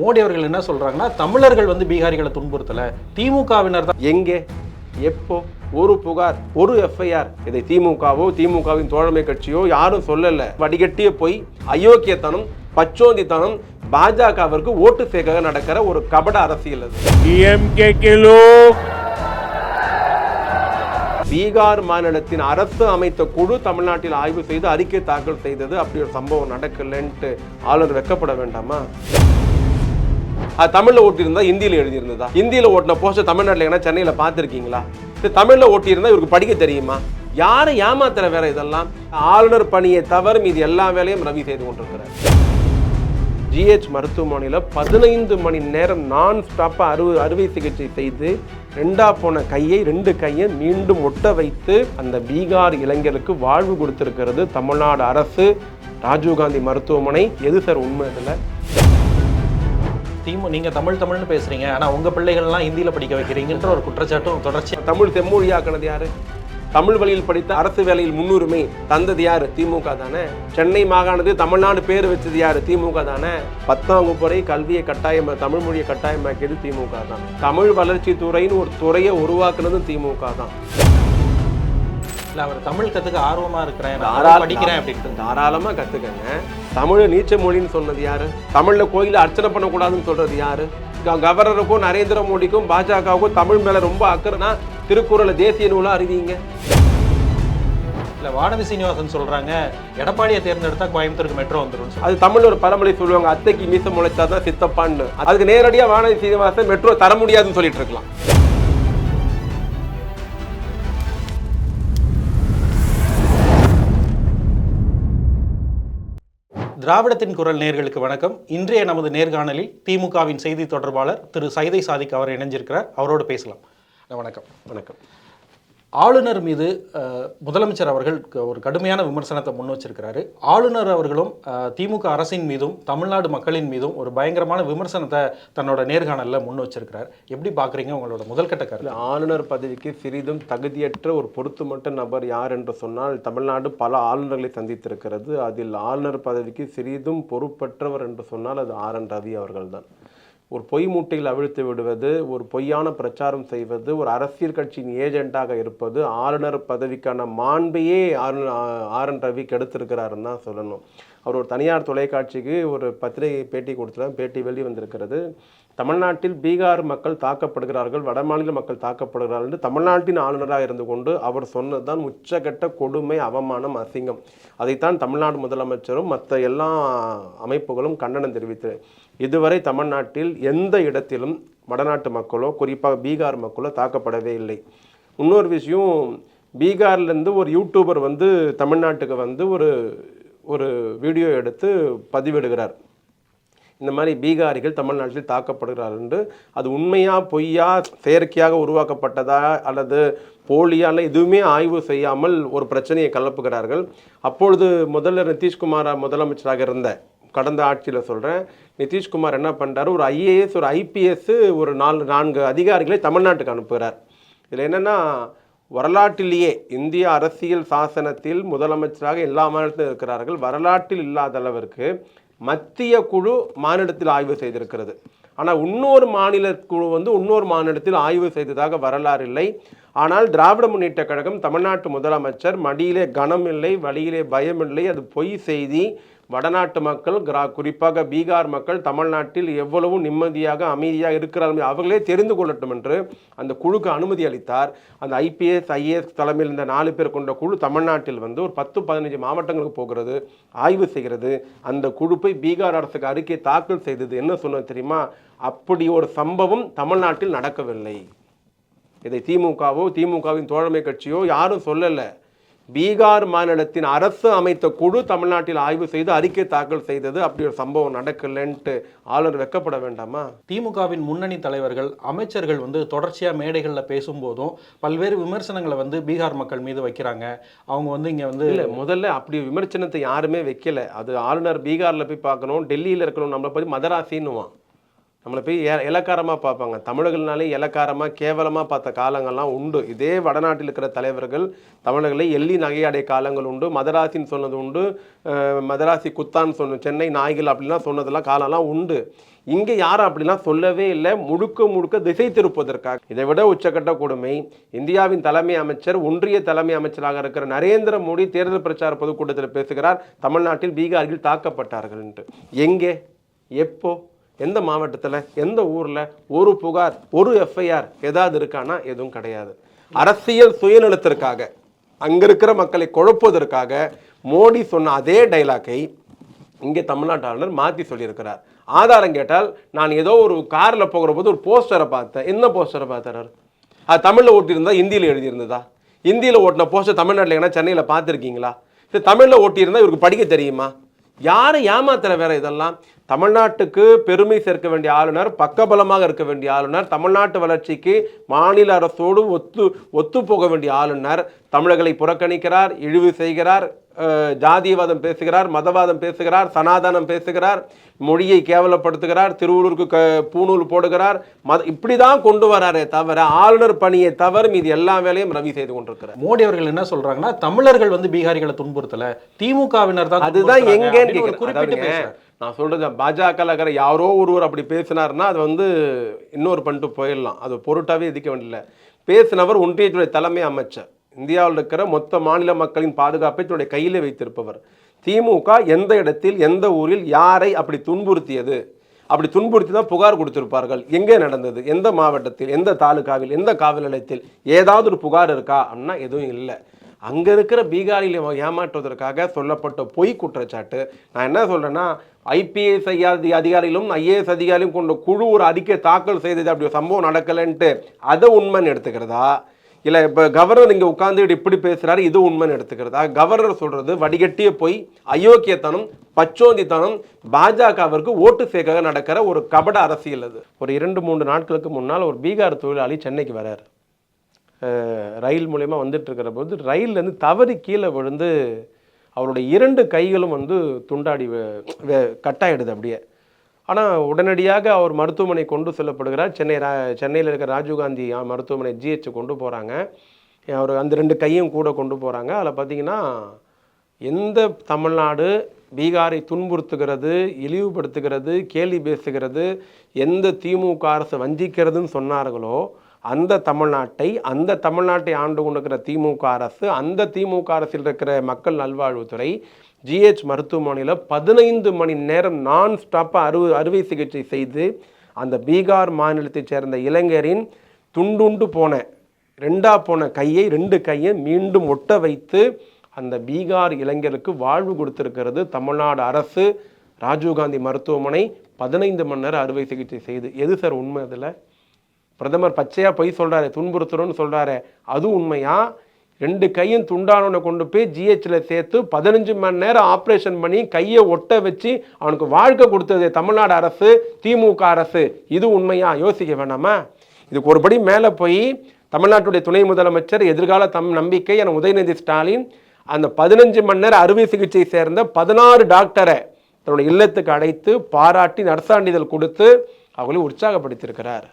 மோடி அவர்கள் என்ன சொல்கிறாங்கன்னா தமிழர்கள் வந்து பீகாரிகளை துன்புறுத்தலை. திமுகவினர் தான். எங்கே? எப்போ? ஒரு புகார் ஒரு எஃப்ஐஆர் இதை திமுகவோ திமுகவின் தோழமை கட்சியோ யாரும் சொல்லல. வடிகட்டிய போய் அயோக்கியத்தனம் பச்சோந்தித்தனம் பாஜகவிற்கு ஓட்டு சேர்க்க நடக்கிற ஒரு கபட அரசியல் அது. பீகார் மாநிலத்தின் அரசு அமைத்த குழு தமிழ்நாட்டில் ஆய்வு செய்து அறிக்கை தாக்கல் செய்தது. அப்படி ஒரு சம்பவம் நடக்கலன்ட்டு ஆளுநர் வெக்கப்பட வேண்டாமா? அது தமிழில் ஓட்டியிருந்தா ஹிந்தியில் எழுதியிருந்ததா? ஹிந்தியில் ஓட்டின போஸ்டர் தமிழ்நாட்டில் எங்கன்னா சென்னையில் பார்த்துருக்கீங்களா? இது தமிழில் ஓட்டியிருந்தா இவருக்கு படிக்க தெரியுமா? யாரை ஏமாத்துற வேற இதெல்லாம்? ஆளுநர் பணியை தவிர மீது எல்லா வேலையும் ரவி செய்து கொண்டிருக்கிறார். ஜிஹெச் மருத்துவமனையில் பதினைந்து மணி நேரம் நான் ஸ்டாப்பாக அறுவை அறுவை சிகிச்சை செய்து ரெண்டா போன கையை ரெண்டு கையை மீண்டும் ஒட்ட வைத்து அந்த பீகார் இளைஞருக்கு வாழ்வு கொடுத்திருக்கிறது தமிழ்நாடு அரசு. ராஜீவ்காந்தி மருத்துவமனை. எது சார் உண்மை இதில்? திமு நீங்க தமிழ் தமிழ்னு பேசுறீங்க. ஆனால் உங்க பிள்ளைகள்லாம் ஹிந்தியில படிக்க வைக்கிறீங்கன்ற ஒரு குற்றச்சாட்டும் தொடர்ச்சி. தமிழ் செம்மொழியாக்குனது யாரு? தமிழ் வழியில் படித்த அரசு வேலையில் முன்னுரிமை தந்தது யாரு? திமுக தானே. சென்னை மாகாணத்துக்கு தமிழ்நாடு பேர் வச்சது யாரு? திமுக தானே. பத்தாம் வகுப்பு கல்வியை கட்டாயம் தமிழ் மொழியை கட்டாயமாக்கியது திமுக தான். தமிழ் வளர்ச்சி துறைன்னு ஒரு துறையை உருவாக்குனதும் திமுக தான். இல்ல அவர் தமிழ் கத்துக்க ஆர்வமா இருக்கிறேன். நான் தாராள- தமிழ் படிக்கிறேன் அப்படின்ட்டு தாராளமா கத்துக்கங்க. தமிழ் நீச்ச மொழின்னு சொன்னது யாரு? தமிழ்ல கோயில அர்ச்சனை பண்ணக்கூடாதுன்னு சொல்றது யாரு? கவர்னருக்கும் நரேந்திர மோடிக்கும் பாஜகவுக்கும் தமிழ் மேல ரொம்ப அக்கறைனா திருக்குறளை தேசிய நூலா அறிவிங்க. இல்ல வானதி சீனிவாசன் சொல்றாங்க எடப்பாடியை தேர்ந்தெடுத்தா கோயம்புத்தூருக்கு மெட்ரோ வந்துடும் அது தமிழ்ல ஒரு பழமொழி சொல்லுவாங்க அத்தைக்கு மீச முளைச்சாதான் சித்தப்பான்னு. அதுக்கு நேரடியா வானதி சீனிவாசன் மெட்ரோ தர முடியாதுன்னு சொல்லிட்டு இருக்கலாம். திராவிடத்தின் குரல் நேர்களுக்கு வணக்கம். இன்றைய நமது நேர்காணலில் திமுகவின் செய்தி தொடர்பாளர் திரு சைதை சாதிக் அவர் இணைஞ்சிருக்கிறார். அவரோடு பேசலாம். வணக்கம். வணக்கம். ஆளுநர் மீது முதலமைச்சர் அவர்கள் க- ஒரு கடுமையான விமர்சனத்தை முன் வச்சிருக்கிறாரு. ஆளுநர் அவர்களும் திமுக அரசின் மீதும் தமிழ்நாடு மக்களின் மீதும் ஒரு பயங்கரமான விமர்சனத்தை தன்னோட நேர்காணலில் முன் வச்சிருக்கிறார். எப்படி பார்க்குறீங்க உங்களோட முதல்கட்ட கருத்து? ஆளுநர் பதவிக்கு சிறிதும் தகுதியற்ற ஒரு பொருத்தமற்ற நபர் யார் என்று சொன்னால் தமிழ்நாடு பல ஆளுநர்களை சந்தித்திருக்கிறது. அதில் ஆளுநர் பதவிக்கு சிறிதும் பொறுப்பற்றவர் என்று சொன்னால் அது ஆர் என் ரவி அவர்கள்தான். ஒரு பொய் மூட்டையில் அவிழ்த்து விடுவது ஒரு பொய்யான பிரச்சாரம் செய்வது ஒரு அரசியல் கட்சியின் ஏஜெண்டாக இருப்பது ஆளுநர் பதவிக்கான மாண்பையே ஆர் ஆர் என் ரவி கெடுத்திருக்கிறாருன்னு தான் சொல்லணும். அவர் ஒரு தனியார் தொலைக்காட்சிக்கு ஒரு பத்திரிகை பேட்டி கொடுத்துருக்காங்க பேட்டி வெளி வந்திருக்கிறது தமிழ்நாட்டில் பீகார் மக்கள் தாக்கப்படுகிறார்கள் வடமாநில மக்கள் தாக்கப்படுகிறார்கள் என்று தமிழ்நாட்டின் ஆளுநராக இருந்து கொண்டு அவர் சொன்னதுதான் உச்சகட்ட கொடுமை அவமானம் அசிங்கம். அதைத்தான் தமிழ்நாடு முதலமைச்சரும் மற்ற எல்லா அமைப்புகளும் கண்டனம் தெரிவித்தது. இதுவரை தமிழ்நாட்டில் எந்த இடத்திலும் வடநாட்டு மக்களோ குறிப்பாக பீகார் மக்களோ தாக்கப்படவே இல்லை. இன்னொரு விஷயம் பீகார்லேருந்து ஒரு யூடியூபர் வந்து தமிழ்நாட்டுக்கு வந்து ஒரு ஒரு வீடியோ எடுத்து பதிவிடுகிறார். இந்த மாதிரி பீகாரிகள் தமிழ்நாட்டில் தாக்கப்படுகிறார்கள் என்று அது உண்மையா பொய்யா செயற்கையாக உருவாக்கப்பட்டதா அல்லது போலியால் எதுவுமே ஆய்வு செய்யாமல் ஒரு பிரச்சனையை கலப்புகிறார்கள். அப்பொழுது முதல்ல நிதிஷ்குமார் முதலமைச்சராக இருந்த கடந்த ஆட்சியில் சொல்கிறேன் நிதிஷ்குமார் என்ன பண்ணுறாரு ஒரு ஐஏஎஸ் ஒரு ஐபிஎஸ் ஒரு நாலு நான்கு அதிகாரிகளை தமிழ்நாட்டுக்கு அனுப்புகிறார். இதில் என்னென்னா வரலாற்றிலேயே இந்திய அரசியல் சாசனத்தில் முதலமைச்சராக எல்லா மாநிலத்திலும் இருக்கிறார்கள். வரலாற்றில் இல்லாத அளவிற்கு மத்திய குழு மாநிலத்தில் ஆய்வு செய்திருக்கிறது. ஆனால் இன்னொரு மாநில குழு வந்து இன்னொரு மாநிலத்தில் ஆய்வு செய்ததாக வரலாறு இல்லை. ஆனால் திராவிட முன்னேற்ற கழகம் தமிழ்நாட்டு முதலமைச்சர் மடியிலே கனம் இல்லை வழியிலே பயம் இல்லை அது பொய் செய்தி. வடநாட்டு மக்கள் கிரா குறிப்பாக பீகார் மக்கள் தமிழ்நாட்டில் எவ்வளவு நிம்மதியாக அமைதியாக இருக்கிறார்கள் அவர்களே தெரிந்து கொள்ளட்டும் என்று அந்த குழுக்கு அனுமதி அளித்தார். அந்த ஐபிஎஸ் ஐஏஎஸ் தலைமையில் இந்த நாலு பேர் கொண்ட குழு தமிழ்நாட்டில் வந்து ஒரு பத்து பதினஞ்சு மாவட்டங்களுக்கு போகிறது ஆய்வு செய்கிறது. அந்த குழு போய் பீகார் அரசுக்கு அறிக்கை தாக்கல் செய்தது என்ன சொன்னது தெரியுமா? அப்படி ஒரு சம்பவம் தமிழ்நாட்டில் நடக்கவில்லை. இதை திமுகவோ திமுகவின் தோழமை கட்சியோ யாரும் சொல்லலை. பீகார் மாநிலத்தின் அரசு அமைத்த குழு தமிழ்நாட்டில் ஆய்வு செய்து அறிக்கை தாக்கல் செய்தது. அப்படி ஒரு சம்பவம் நடக்கலைன்ட்டு ஆளுநர் வெக்கப்பட வேண்டாமா? திமுகவின் முன்னணி தலைவர்கள் அமைச்சர்கள் வந்து தொடர்ச்சியாக மேடைகளில் பேசும்போதும் பல்வேறு விமர்சனங்களை வந்து பீகார் மக்கள் மீது வைக்கிறாங்க. அவங்க வந்து இங்கே வந்து இல்ல முதல்ல அப்படி விமர்சனத்தை யாருமே வைக்கல. அது ஆளுநர் பீகார்ல போய் பார்க்கணும் டெல்லியில இருக்கணும் நம்மளை போய் மதராசின்னுவான். நம்மளை போய் இலக்காரமாக பார்ப்பாங்க. தமிழர்கள்னாலே இலக்காரமாக கேவலமாக பார்த்த காலங்கள்லாம் உண்டு. இதே வடநாட்டில் இருக்கிற தலைவர்கள் தமிழர்களை எள்ளி நகையாடைய காலங்கள் உண்டு. மதராசின்னு சொன்னது உண்டு. மதராசி குத்தான் சொன்ன சென்னை நாய்கள் அப்படிலாம் சொன்னதெல்லாம் காலம்லாம் உண்டு. இங்கே யாரும் அப்படிலாம் சொல்லவே இல்லை. முழுக்க முழுக்க திசை திருப்பதற்காக இதை விட உச்சக்கட்ட கொடுமை இந்தியாவின் தலைமை அமைச்சர் ஒன்றிய தலைமை அமைச்சராக இருக்கிற நரேந்திர மோடி தேர்தல் பிரச்சார பொதுக்கூட்டத்தில் பேசுகிறார். தமிழ்நாட்டில் பீகாரில் தாக்கப்பட்டார்கள் என்று. எங்கே? எப்போ? எந்த மாவட்டத்தில் எந்த ஊரில் ஒரு புகார் ஒரு எஃப்ஐஆர் ஏதாவது இருக்கானா? எதுவும் கிடையாது. அரசியல் சுயநலத்திற்காக அங்கே இருக்கிற மக்களை குழப்புவதற்காக மோடி சொன்ன அதே டைலாக்கை இங்கே தமிழ்நாட்டு ஆளுநர் மாற்றி சொல்லியிருக்கிறார். ஆதாரம் கேட்டால் நான் ஏதோ ஒரு காரில் போகிற போது ஒரு போஸ்டரை பார்த்தேன். என்ன போஸ்டரை பார்த்தார் அது தமிழில் ஓட்டியிருந்தா ஹிந்தியில் எழுதியிருந்ததா? ஹிந்தியில் ஓட்டின போஸ்டர் தமிழ்நாட்டில் எங்கன்னா சென்னையில் பார்த்துருக்கீங்களா? இது தமிழில் ஓட்டியிருந்தால் இவருக்கு படிக்க தெரியுமா? யாரை ஏமாத்துற வேற இதெல்லாம்? தமிழ்நாட்டுக்கு பெருமை சேர்க்க வேண்டிய ஆளுநர் பக்கபலமாக இருக்க வேண்டிய ஆளுநர் தமிழ்நாட்டு வளர்ச்சிக்கு மாநில அரசோடு ஒத்து ஒத்து போக வேண்டிய ஆளுநர் தமிழர்களை புறக்கணிக்கிறார் இழிவு செய்கிறார் ஜாதியவாதம் பேசுகிறார் மதவாதம் பேசுகிறார் சனாதனம் பேசுகிறார் மொழியை கேவலப்படுத்துகிறார் திருவள்ளூருக்கு க பூணூல் போடுகிறார் மத இப்படி தான் கொண்டு வராரே தவிர ஆளுநர் பணியை தவிர மீது எல்லா வேலையும் ரவி செய்து கொண்டிருக்கிறார் மோடி அவர்கள் என்ன சொல்றாங்கன்னா தமிழர்கள் வந்து பீகாரிகளை துன்புறுத்தல திமுகவினர் தான் அதுதான் எங்கன்னு. குறிப்பிட்டு. நான் சொல்கிறது பாஜகவில் இருக்கிற யாரோ ஒருவர் அப்படி பேசினாருன்னா அது வந்து இன்னொரு பண்ணிட்டு போயிடலாம். அது பொருட்டாகவே எதிக்க வேண்டியதில்லை. பேசினவர் ஒன்றியத்துடைய தலைமை அமைச்சர். இந்தியாவில் இருக்கிற மொத்த மாநில மக்களின் பாதுகாப்பை தன்னுடைய கையில் வைத்திருப்பவர். திமுக எந்த இடத்தில் எந்த ஊரில் யாரை அப்படி துன்புறுத்தியது? அப்படி துன்புறுத்தி தான் புகார் கொடுத்திருப்பார்கள். எங்கே நடந்தது? எந்த மாவட்டத்தில் எந்த தாலுகாவில் எந்த காவல் நிலையத்தில் ஏதாவது ஒரு புகார் இருக்கா? அப்படின்னா எதுவும் இல்லை. அங்கே இருக்கிற பீகாரியில் ஏமாற்றுவதற்காக சொல்லப்பட்ட பொய் குற்றச்சாட்டு. நான் என்ன சொல்கிறேன்னா ஐபிஎஸ் அதிகாரிகளும் ஐஏஎஸ் அதிகாரியும் கொண்ட குழு ஒரு அறிக்கை தாக்கல் செய்தது. அப்படி ஒரு சம்பவம் நடக்கலைன்ட்டு அதை உண்மைன்னு எடுத்துக்கிறதா? இல்லை இப்போ கவர்னர் இங்கே உட்காந்துட்டு இப்படி பேசுகிறாரு இது உண்மைன்னு எடுத்துக்கிறதா? கவர்னர் சொல்கிறது வடிகட்டிய போய் அயோக்கியத்தனம் பச்சோந்தித்தனம் பாஜகவிற்கு ஓட்டு சேர்க்க நடக்கிற ஒரு கபட அரசியல் அது. ஒரு இரண்டு மூன்று நாட்களுக்கு முன்னால் ஒரு பீகார் தொழிலாளி சென்னைக்கு வராரு. ரயில் மூலயமா வந்துட்டுருக்கிற போது ரயில்லேருந்து தவறி கீழே விழுந்து அவருடைய இரண்டு கைகளும் வந்து துண்டாடி வே- கட்டாயிடுது அப்படியே. ஆனால் உடனடியாக அவர் மருத்துவமனை கொண்டு செல்லப்படுகிறார். சென்னை ரா சென்னையில் இருக்கிற ராஜீவ்காந்தி மருத்துவமனை ஜிஹெச் கொண்டு போகிறாங்க அவர் அந்த ரெண்டு கையும் கூட கொண்டு போகிறாங்க அதில் பார்த்தீங்கன்னா எந்த தமிழ்நாடு பீகாரை துன்புறுத்துகிறது இழிவுபடுத்துகிறது கேலி பேசுகிறது எந்த திமுக அரசு வஞ்சிக்கிறதுன்னு சொன்னார்களோ அந்த தமிழ்நாட்டை அந்த தமிழ்நாட்டை ஆண்டு கொண்டிருக்கிற திமுக அரசு அந்த திமுக அரசில் இருக்கிற மக்கள் நல்வாழ்வுத்துறை ஜிஹெச் மருத்துவமனையில் பதினைந்து மணி நேரம் நான் ஸ்டாப்பாக அறுவ அறுவை சிகிச்சை செய்து அந்த பீகார் மாநிலத்தைச் சேர்ந்த இளைஞரின் துண்டுண்டு போன ரெண்டா போன கையை ரெண்டு கையை மீண்டும் ஒட்ட வைத்து அந்த பீகார் இளைஞருக்கு வாழ்வு கொடுத்திருக்கிறது தமிழ்நாடு அரசு. ராஜீவ்காந்தி மருத்துவமனை பதினைந்து மணி நேரம் அறுவை சிகிச்சை செய்து. எது சார் உண்மை அதில்? பிரதமர் பச்சையாக பொய் சொல்கிறாரு துன்புறுத்துறோன்னு சொல்கிறாரு அது உண்மையா? ரெண்டு கையும் துண்டானவனை கொண்டு போய் ஜிஹெச்சில் சேர்த்து பதினஞ்சு மணி நேரம் ஆப்ரேஷன் பண்ணி கையை ஒட்ட வச்சு அவனுக்கு வாழ்க்கை கொடுத்தது தமிழ்நாடு அரசு திமுக அரசு. இது உண்மையா? யோசிக்க வேணாமா? இதுக்கு ஒருபடி மேலே போய் தமிழ்நாட்டுடைய துணை முதலமைச்சர் எதிர்கால தம் நம்பிக்கை என உதயநிதி ஸ்டாலின் அந்த பதினஞ்சு மணி நேரம் அறுவை சிகிச்சை சேர்ந்த பதினாறு டாக்டரை தன்னுடைய இல்லத்துக்கு அழைத்து பாராட்டி நர்சாண்டிதழ் கொடுத்து அவர்களை உற்சாகப்படுத்தியிருக்கிறார்.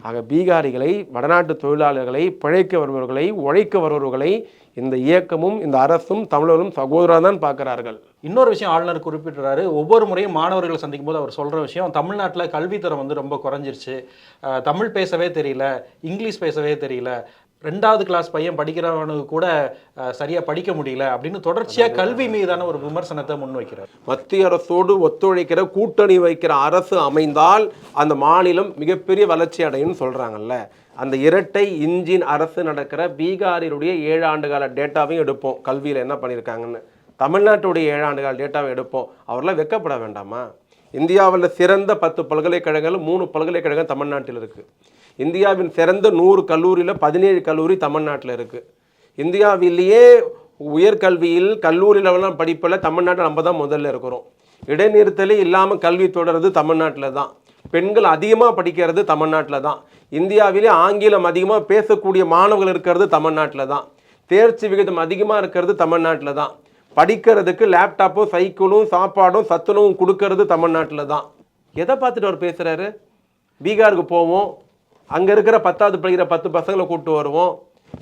ஆக பீகாரிகளை வடநாட்டு தொழிலாளர்களை பிழைக்க வருபவர்களை உழைக்க வருபவர்களை இந்த இயக்கமும் இந்த அரசும் தமிழரும் சகோதராக தான் பார்க்கிறார்கள். இன்னொரு விஷயம் ஆளுநர் குறிப்பிட்டுறாரு ஒவ்வொரு முறையும் மாணவர்களை சந்திக்கும் போது அவர் சொல்கிற விஷயம் தமிழ்நாட்டில் கல்வித்தரம் வந்து ரொம்ப குறைஞ்சிருச்சு. தமிழ் பேசவே தெரியல இங்கிலீஷ் பேசவே தெரியல ரெண்டாவது கிளாஸ் பையன் படிக்கிறவனுக்கு கூட அஹ், சரியா படிக்க முடியல அப்படின்னு தொடர்ச்சியா கல்வி மீதான ஒரு விமர்சனத்தை முன்வைக்கிறார் மத்திய அரசோடு ஒத்துழைக்கிற கூட்டணி வைக்கிற அரசு அமைந்தால் அந்த மாநிலம் மிகப்பெரிய வளர்ச்சி அடையும்னு சொல்றாங்கல்ல. அந்த இரட்டை இன்ஜின் அரசு நடக்கிற பீகாரினுடைய ஏழு ஆண்டு கால டேட்டாவையும் எடுப்போம். கல்வியில் என்ன பண்ணியிருக்காங்கன்னு. தமிழ்நாட்டுடைய ஏழு ஆண்டு கால டேட்டாவை எடுப்போம். அவரெல்லாம் வெக்கப்பட வேண்டாமா? இந்தியாவில் சிறந்த பத்து பல்கலைக்கழகங்கள் மூணு பல்கலைக்கழகம் தமிழ்நாட்டில் இருக்குது இந்தியாவின் சிறந்த நூறு கல்லூரியில் பதினேழு கல்லூரி தமிழ்நாட்டில் இருக்குது இந்தியாவிலேயே உயர்கல்வியில் கல்லூரி லெவலாம் படிப்பில் தமிழ்நாட்டில் நம்ம தான் முதல்ல இருக்கிறோம். இடைநிறுத்தலே இல்லாமல் கல்வி தொடர்றது தமிழ்நாட்டில் தான். பெண்கள் அதிகமாக படிக்கிறது தமிழ்நாட்டில் தான். இந்தியாவிலே ஆங்கிலம் அதிகமாக பேசக்கூடிய மாணவர்கள் இருக்கிறது தமிழ்நாட்டில் தான். தேர்ச்சி விகிதம் அதிகமாக இருக்கிறது தமிழ்நாட்டில் தான். படிக்கிறதுக்கு லேப்டாப்பும் சைக்கிளும் சாப்பாடும் சத்துணவும் கொடுக்கறது தமிழ்நாட்டில் தான். எதை பார்த்துட்டு அவர் பேசுகிறாரு பீகாருக்கு போவோம். அங்கே இருக்கிற பத்தாவது படிக்கிற பத்து பசங்களை கூப்பிட்டு வருவோம்.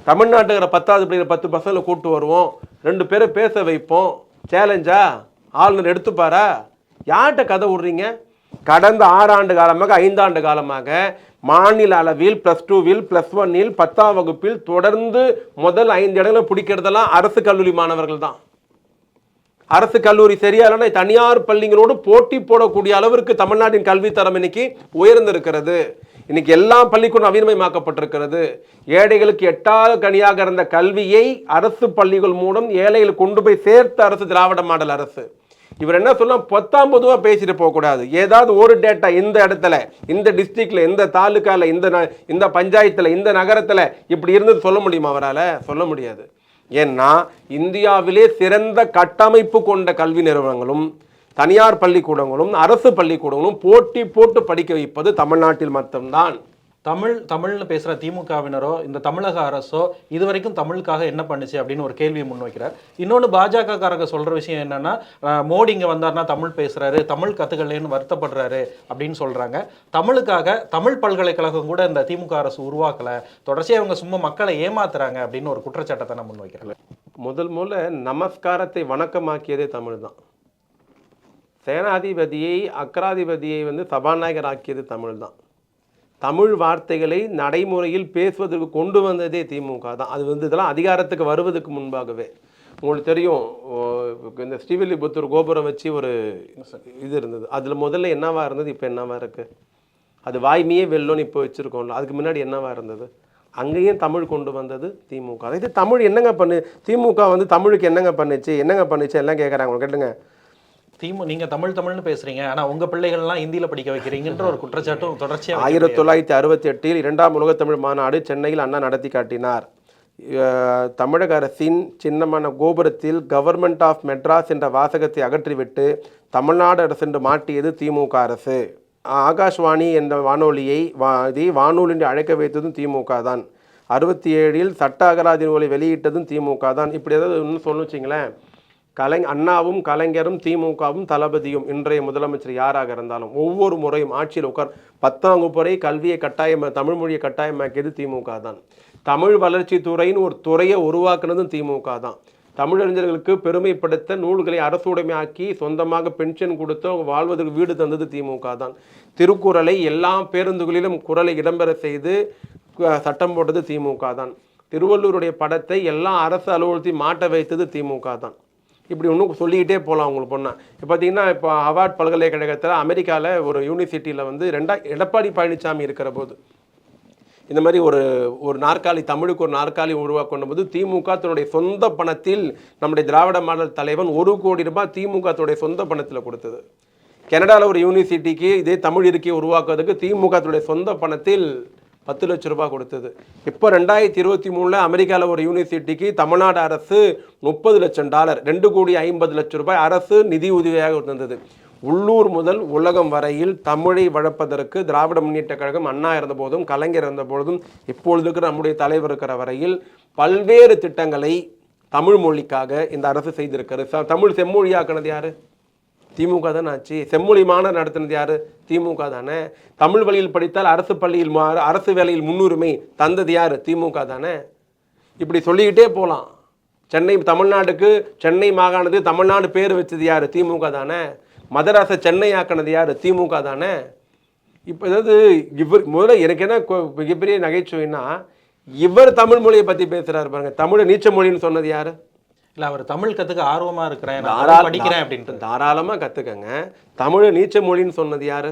தமிழ்நாட்டுங்கிற பத்தாவது படிக்கிற பத்து பசங்களை கூப்பிட்டு வருவோம். ரெண்டு பேரை பேச வைப்போம். சேலஞ்சா ஆளுநர் எடுத்துப்பாரா? யார்கிட்ட கதை விடுறீங்க? கடந்த ஆறாண்டு காலமாக ஐந்தாண்டு காலமாக மாநில அளவில் ப்ளஸ் டூவில் ப்ளஸ் ஒன்னில் பத்தாம் வகுப்பில் தொடர்ந்து முதல் ஐந்து இடங்களை பிடிக்கிறதெல்லாம் அரசு கல்லூரி மாணவர்கள் தான். அரசு கல்லூரி சரியாலனா தனியார் பள்ளிகளோடு போட்டி போடக்கூடிய அளவிற்கு தமிழ்நாட்டின் கல்வி இன்னைக்கு உயர்ந்திருக்கிறது. இன்னைக்கு எல்லா பள்ளிக்கூடம் நவீனமயமாக்கப்பட்டிருக்கிறது ஏழைகளுக்கு எட்டாவது கனியாக இருந்த கல்வியை அரசு பள்ளிகள் மூலம் ஏழைகள் கொண்டு போய் சேர்த்த அரசு திராவிட மாடல் அரசு. இவர் என்ன சொல்ல பத்தாம் பொதுவாக பேசிட்டு போகக்கூடாது ஏதாவது ஒரு டேட்டா இந்த இடத்துல இந்த டிஸ்ட்ரிக்ட்ல இந்த தாலுக்கால இந்த ந- இந்த பஞ்சாயத்துல இந்த நகரத்துல இப்படி இருந்தது சொல்ல முடியுமா அவரால்? சொல்ல முடியாது. ஏன்னா இந்தியாவிலே சிறந்த கட்டமைப்பு கொண்ட கல்வி நிறுவனங்களும் தனியார் பள்ளிக்கூடங்களும் அரசு பள்ளிக்கூடங்களும் போட்டி போட்டு படிக்க வைப்பது தமிழ்நாட்டில் மட்டும்தான். தமிழ் தமிழ்னு பேசுற திமுகவினரோ இந்த தமிழக அரசோ இது வரைக்கும் தமிழுக்காக என்ன பண்ணுச்சு அப்படின்னு ஒரு கேள்வியை முன்வைக்கிறார். இன்னொன்று பாஜக காரங்க சொல்ற விஷயம் என்னன்னா மோடி இங்க வந்தாருன்னா தமிழ் பேசுறாரு தமிழ் கத்துக்கலன்னு வருத்தப்படுறாரு அப்படின்னு சொல்றாங்க. தமிழுக்காக தமிழ் பல்கலைக்கழகம் கூட இந்த திமுக அரசு உருவாக்கல. தொடர்ச்சியா இவங்க சும்மா மக்களை ஏமாத்துறாங்க அப்படின்னு ஒரு குற்றச்சாட்டத்தை நான் முன்வைக்கிறேன் முதல் முதல்ல நமஸ்காரத்தை வணக்கமாக்கியதே தமிழ் தான் சேனாதிபதியை அக்கராதிபதியை வந்து சபாநாயகர் ஆக்கியது தமிழ் தான் தமிழ் வார்த்தைகளை நடைமுறையில் பேசுவதற்கு கொண்டு வந்ததே திமுக தான். அது வந்து இதெல்லாம் அதிகாரத்துக்கு வருவதற்கு முன்பாகவே. உங்களுக்கு தெரியும் இந்த ஸ்ரீவில்லிபுத்தூர் கோபுரம் வச்சு ஒரு இது இருந்தது. அதில் முதல்ல என்னவா இருந்தது இப்போ என்னவா இருக்குது அது வாய்மையே வெல்லோன்னு இப்போ வச்சுருக்கோம்ல அதுக்கு முன்னாடி என்னவா இருந்தது? அங்கேயும் தமிழ் கொண்டு வந்தது திமுக இது தமிழ் என்னங்க பண்ணு திமுக வந்து தமிழுக்கு என்னங்க பண்ணுச்சு என்னங்க பண்ணுச்சு எல்லாம் கேட்குறாங்க கேட்டுங்க. திமு நீங்க தமிழ் தமிழ்னு பேசுறீங்க. ஆனா உங்க பிள்ளைகள்லாம் ஹிந்தியில படிக்க வைக்கிறீங்கன்ற ஒரு குற்றச்சாட்டும் தொடர்ச்சியா ஆயிரத்தி தொள்ளாயிரத்தி அறுபத்தி எட்டில் இரண்டாம் உலகத் தமிழ் மாநாடு சென்னையில் அண்ணா நடத்தி காட்டினார். தமிழக அரசின் சின்னமான கோபுரத்தில் கவர்மெண்ட் ஆஃப் மெட்ராஸ் என்ற வாசகத்தை அகற்றிவிட்டு தமிழ்நாடு அரசு என்று மாட்டியது திமுக அரசு. ஆகாஷ்வாணி என்ற வானொலியை வா இதை வானொலி என்று அழைக்க வைத்ததும் திமுக தான். அறுபத்தி ஏழில் சட்ட அகராதி நூலை வெளியிட்டதும் திமுக தான். இப்படி ஏதாவது இன்னும் சொல்லணும் வச்சிங்களேன். கலை அண்ணாவும் கலைஞரும் திமுகவும் தளபதியும் இன்றைய முதலமைச்சர் யாராக இருந்தாலும் ஒவ்வொரு முறையும் ஆட்சியில் உட்கார் பத்தாம் வகுப்பு கல்வியை கட்டாயம் தமிழ் மொழியை கட்டாயமாக்கியது திமுக தான். தமிழ் வளர்ச்சி துறைன்னு ஒரு துறையை உருவாக்குனதும் திமுக தான். தமிழறிஞர்களுக்கு பெருமைப்படுத்த நூல்களை அரசுடைமையாக்கி சொந்தமாக பென்ஷன் கொடுத்து அவங்க வாழ்வதற்கு வீடு தந்தது திமுக தான். திருக்குறளை எல்லா பேருந்துகளிலும் குரலை இடம்பெற செய்து சட்டம் போட்டது திமுக தான். திருவள்ளூருடைய படத்தை எல்லா அரசு அலுவலகத்தையும் மாட்ட வைத்தது திமுக தான். இப்படி இன்னும் சொல்லிக்கிட்டே போகலாம் உங்களுக்கு பொண்ணா. இப்போ பார்த்தீங்கன்னா இப்போ ஹவார்ட் பல்கலைக்கழகத்தில் அமெரிக்காவில் ஒரு யூனிவர்சிட்டியில் வந்து ரெண்டா எடப்பாடி பழனிசாமி இருக்கிற போது இந்த மாதிரி ஒரு ஒரு நாற்காலி தமிழுக்கு ஒரு நாற்காலி உருவாக்கொண்ட போது திமுக தன்னுடைய சொந்த பணத்தில் நம்முடைய திராவிட மாடல் தலைவன் ஒரு கோடி ரூபாய் திமுக தன்னுடைய சொந்த பணத்தில் கொடுத்தது. கனடாவில் ஒரு யூனிவர்சிட்டிக்கு இதே தமிழ் இருக்கையை உருவாக்குவதற்கு திமுக தன்னுடைய சொந்த பணத்தில் பத்து லட்ச ரூபாய் கொடுத்தது. இப்போ ரெண்டாயிரத்தி இருபத்தி மூணில் அமெரிக்காவில் ஒரு யூனிவர்சிட்டிக்கு தமிழ்நாடு அரசு முப்பது லட்சம் டாலர் ரெண்டு கோடி ஐம்பது லட்சம் ரூபாய் அரசு நிதி உதவியாக தந்தது உள்ளூர் முதல் உலகம் வரையில் தமிழை வளர்ப்பதற்கு திராவிட முன்னேற்ற கழகம் அண்ணா இருந்தபோதும் கலைஞர் இருந்தபோதும் இப்பொழுதுக்கு இப்பொழுது இருக்கிற நம்முடைய தலைவர் இருக்கிற வரையில் பல்வேறு திட்டங்களை தமிழ் மொழிக்காக இந்த அரசு செய்திருக்கிறது. ச- தமிழ் செம்மொழியாக்குனது யாரு? திமுக தானே ஆச்சு? செம்மொழி மாநாடு நடத்தினது யார்? திமுக தானே. தமிழ் வழியில் படித்தால் அரசு பள்ளியில் அரசு வேலையில் முன்னுரிமை தந்தது யார்? திமுக தானே. இப்படி சொல்லிக்கிட்டே போகலாம் சென்னை தமிழ்நாட்டுக்கு சென்னை மாகாணத்து தமிழ்நாடு பேர் வச்சது யார்? திமுக தானே. மதராசை சென்னை ஆக்கினது யார்? திமுக தானே. இப்போ ஏதாவது இவர் முதல்ல எனக்கு என்ன கொ- மிகப்பெரிய நகைச்சுவைன்னா இவர் தமிழ் மொழியை பற்றி பேசுகிறார் பாருங்கள் தமிழை நீச்ச மொழின்னு சொன்னது யார்? இல்ல அவர் தமிழ் கத்துக்க ஆர்வமா இருக்கிறேன் தாராள- படிக்கிறேன் அப்படின்ட்டு. தாராளமா கத்துக்கங்க. தமிழை நீச்ச மொழின்னு சொன்னது யாரு?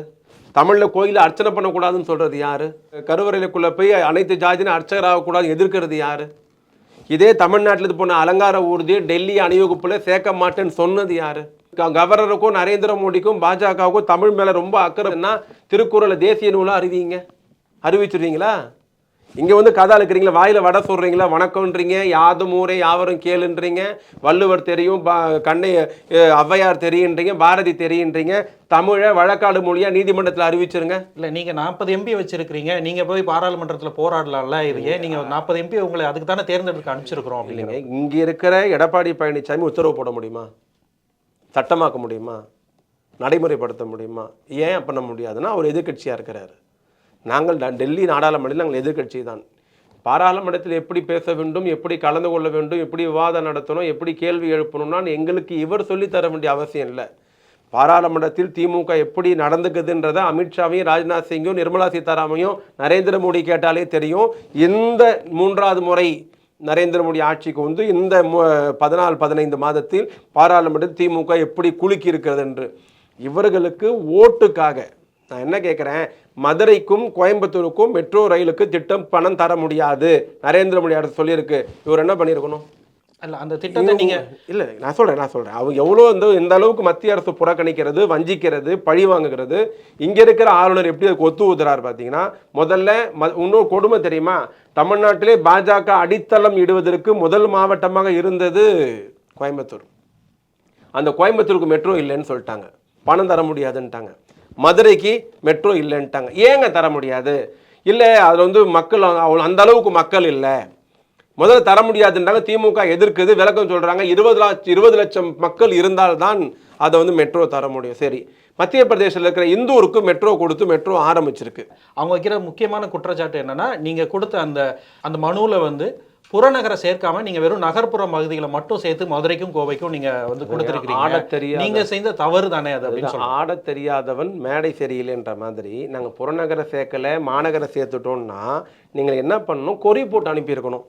தமிழ்ல கோயில அர்ச்சனை பண்ணக்கூடாதுன்னு சொல்றது யாரு? கருவறையிலுக்குள்ள போய் அனைத்து ஜாதியும் அர்ச்சகர் ஆகக்கூடாது எதிர்க்கிறது யாரு? இதே தமிழ்நாட்டில் இது போன அலங்கார ஊர்தியை டெல்லி அணிவகுப்புல சேர்க்க மாட்டேன்னு சொன்னது யாரு? கவர்னருக்கும் நரேந்திர மோடிக்கும் பாஜகவுக்கும் தமிழ் மேல ரொம்ப அக்கறைன்னா திருக்குறளை தேசிய நூலா அறிவிங்க? அறிவிச்சிருவீங்களா? இங்க வந்து கதை அழுக்கிறீங்களா? வாயில வடை சொல்றீங்களா வணக்கம்ன்றீங்க. யாதும் ஊரே யாவரும் கேளுன்றீங்க. வள்ளுவர் தெரியும் பா- கண்ணை ஔவையார் தெரியுன்றீங்க பாரதி தெரியுன்றீங்க. தமிழை வழக்காடு மொழியா நீதிமன்றத்தில் அறிவிச்சிருங்க. இல்ல நீங்க நாற்பது எம்பி வச்சிருக்கீங்க நீங்க போய் பாராளுமன்றத்துல போராடலாம்ல இது ஏன்? நீங்க நாற்பது எம்பி உங்களை அதுக்கு தானே தேர்ந்தெடுக்க அனுப்பிச்சிருக்கிறோம் அப்படிங்கிற இல்லைங்க இங்க இருக்கிற எடப்பாடி பழனிசாமி உத்தரவு போட முடியுமா? சட்டமாக்க முடியுமா? நடைமுறைப்படுத்த முடியுமா? ஏன் பண்ண முடியாதுன்னா அவர் எதிர்க்கட்சியா இருக்கிறாரு. நாங்கள் டெல்லி நாடாளுமன்றத்தில் நாங்கள் எதிர்க்கட்சி தான் பாராளுமன்றத்தில் எப்படி பேச வேண்டும் எப்படி கலந்து கொள்ள வேண்டும் எப்படி விவாதம் நடத்தணும் எப்படி கேள்வி எழுப்பணும்னா எங்களுக்கு இவர் சொல்லித்தர வேண்டிய அவசியம் இல்லை. பாராளுமன்றத்தில் திமுக எப்படி நடந்துக்குதுன்றதை அமித்ஷாவையும் ராஜ்நாத் சிங்கும் நிர்மலா சீதாராமையும் நரேந்திர மோடி கேட்டாலே தெரியும். இந்த மூன்றாவது முறை நரேந்திர மோடி ஆட்சிக்கு வந்து இந்த பதினாலு பதினைந்து மாதத்தில் பாராளுமன்றத்தில் திமுக எப்படி குலுக்கி இருக்கிறது என்று. இவர்களுக்கு ஓட்டுக்காக நான் என்ன கேட்குறேன் மதுரைக்கும் கோயம்புத்தூருக்கும் மெட்ரோ ரயிலுக்கு திட்டம் பணம் தர முடியாது. நரேந்திர மோடி அரசு சொல்லியிருக்கு. இவர் என்ன பண்ணியிருக்கணும்? அல்ல அந்த திட்டத்தை நீங்க இல்லை நான் சொல்கிறேன் நான் சொல்கிறேன் அவங்க எவ்வளோ வந்து இந்த அளவுக்கு மத்திய அரசு புறக்கணிக்கிறது வஞ்சிக்கிறது பழி வாங்குகிறது இங்கே இருக்கிற ஆளுநர் எப்படி அதுக்கு ஒத்து ஊதுறாரு பார்த்தீங்கன்னா முதல்ல ம இன்னொரு கொடுமை தெரியுமா? தமிழ்நாட்டிலே பாஜக அடித்தளம் இடுவதற்கு முதல் மாவட்டமாக இருந்தது கோயம்புத்தூர். அந்த கோயம்புத்தூருக்கு மெட்ரோ இல்லைன்னு சொல்லிட்டாங்க. பணம் தர முடியாதுன்ட்டாங்க. மதுரைக்கு மெட்ரோ இல்லைன்ட்டாங்க. ஏங்க தர முடியாது? இல்லை அதில் வந்து மக்கள் அவ்வளோ அந்த அளவுக்கு மக்கள் இல்லை. முதல்ல தர முடியாதுன்றாங்க. திமுக எதிர்க்குது விளக்கம் சொல்கிறாங்க இருபது லட்சம் இருபது லட்சம் மக்கள் இருந்தால்தான் அதை வந்து மெட்ரோ தர முடியும். சரி. மத்திய பிரதேசத்தில் இருக்கிற இந்தூருக்கு மெட்ரோ கொடுத்து மெட்ரோ ஆரம்பிச்சிருக்கு. அவங்க வைக்கிற முக்கியமான குற்றச்சாட்டு என்னன்னா நீங்கள் கொடுத்த அந்த அந்த மனுவில் வந்து புறநகரை சேர்க்காம நீங்க வெறும் நகர்ப்புற பகுதிகளை மட்டும் சேர்த்து மதுரைக்கும் கோவைக்கும் நீங்க வந்து கொடுத்துருக்கீங்க ஆடத் தெரியாத- நீங்க செய்த தவறு தானே அது அப்படின்னு ஆடத் தெரியாதவன் மேடை சரியில்லைன்ற மாதிரி நாங்கள் புறநகர சேர்க்கலை மாநகர சேர்த்துட்டோம்னா நீங்கள் என்ன பண்ணணும்? கொறி போட்டு அனுப்பியிருக்கணும்.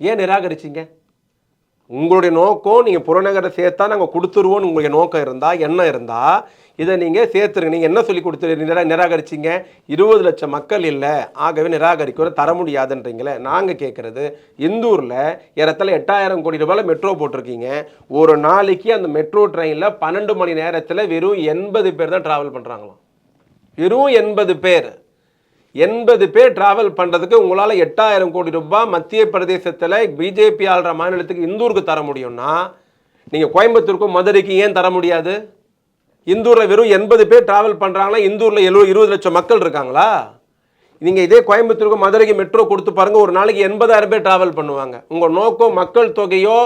ஏன் நிராகரிச்சீங்க? உங்களுடைய நோக்கம் நீங்கள் புறநகரை சேர்த்தா நாங்கள் கொடுத்துருவோம்னு உங்களுடைய நோக்கம் இருந்தால் எண்ணம் இருந்தால் இதை நீங்கள் சேர்த்துருங்க. நீங்கள் என்ன சொல்லி கொடுத்து நிரா நிராகரிச்சீங்க? இருபது லட்சம் மக்கள் இல்லை. ஆகவே நிராகரிக்கிற தர முடியாதுன்றீங்களே. நாங்கள் கேட்குறது இந்தூரில் இடத்துல எட்டாயிரம் கோடி ரூபாயில் மெட்ரோ போட்டிருக்கீங்க. ஒரு நாளைக்கு அந்த மெட்ரோ ட்ரெயினில் பன்னெண்டு மணி நேரத்தில் வெறும் எண்பது பேர் தான் ட்ராவல் பண்ணுறாங்களாம் வெறும் எண்பது பேர். எண்பது பேர் டிராவல் பண்ணுறதுக்கு உங்களால் எட்டாயிரம் கோடி ரூபாய் மத்திய பிரதேசத்தில் பிஜேபி ஆள்ற மாநிலத்துக்கு இந்தூருக்கு தர முடியும்னா நீங்கள் கோயம்புத்தூருக்கும் மதுரைக்கு ஏன் தர முடியாது? இந்தூரில் வெறும் எண்பது பேர் டிராவல் பண்ணுறாங்களா இந்தூரில் எழுபது இருபது லட்சம் மக்கள் இருக்காங்களா? நீங்கள் இதே கோயம்புத்தூருக்கு மதுரைக்கு மெட்ரோ கொடுத்து பாருங்கள் ஒரு நாளைக்கு எண்பதாயிரம் பேர் டிராவல் பண்ணுவாங்க. உங்கள் நோக்கம் மக்கள் தொகையோ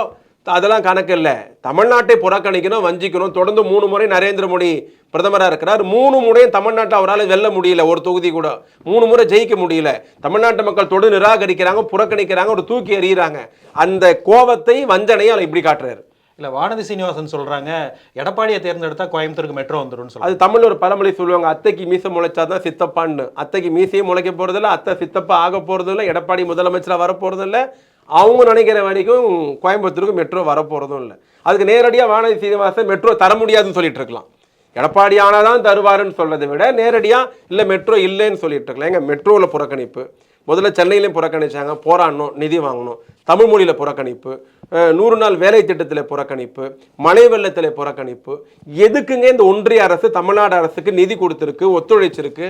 அதெல்லாம் கணக்கு இல்லை. தமிழ்நாட்டை புறக்கணிக்கணும் வஞ்சிக்கணும். தொடர்ந்து மூணு முறை நரேந்திர மோடி பிரதமராக இருக்கிறார். மூணு முறையும் தமிழ்நாட்டை அவரால் வெல்ல முடியல ஒரு தொகுதி கூட. மூணு முறை ஜெயிக்க முடியல. தமிழ்நாட்டு மக்கள் தொடர்ந்து நிராகரிக்கிறாங்க புறக்கணிக்கிறாங்க ஒரு தூக்கி எறிகிறாங்க. அந்த கோபத்தை வஞ்சனையை அவர் இப்படி காட்டுறாரு. இல்ல வானதி சீனிவாசன் சொல்றாங்க எடப்பாடியை தேர்ந்தெடுத்தா கோயம்புத்தூருக்கு மெட்ரோ சொல்றாங்க அது தமிழ்ல ஒரு பழமொழி சொல்லுவாங்க அத்தைக்கு மீசை முளைச்சாதான் சித்தப்பான்னு. அத்தைக்கு மீசையும் முளைக்க போறதில்ல அத்தை சித்தப்பா ஆக போறதில்ல எடப்பாடி முதலமைச்சராக வர போறதில்ல. அவங்க நினைக்கிற வரைக்கும் கோயம்புத்தூருக்கு மெட்ரோ வரப்போகிறதும் இல்லை. அதுக்கு நேரடியாக வானதி சீனிவாசன் மெட்ரோ தர முடியாதுன்னு சொல்லிட்டு இருக்கலாம். எடப்பாடி தான் தருவாருன்னு சொல்றதை விட நேரடியாக இல்லை மெட்ரோ இல்லைன்னு சொல்லிட்டு இருக்கலாம். எங்கள் மெட்ரோவில் புறக்கணிப்பு. முதல்ல சென்னையிலையும் புறக்கணிச்சாங்க. போராடணும் நிதி வாங்கணும். தமிழ் மொழியில் புறக்கணிப்பு. நூறு நாள் வேலை திட்டத்தில் புறக்கணிப்பு. மழை வெள்ளத்தில் புறக்கணிப்பு. எதுக்குங்க இந்த ஒன்றிய அரசு தமிழ்நாடு அரசுக்கு நிதி கொடுத்துருக்கு ஒத்துழைச்சிருக்கு?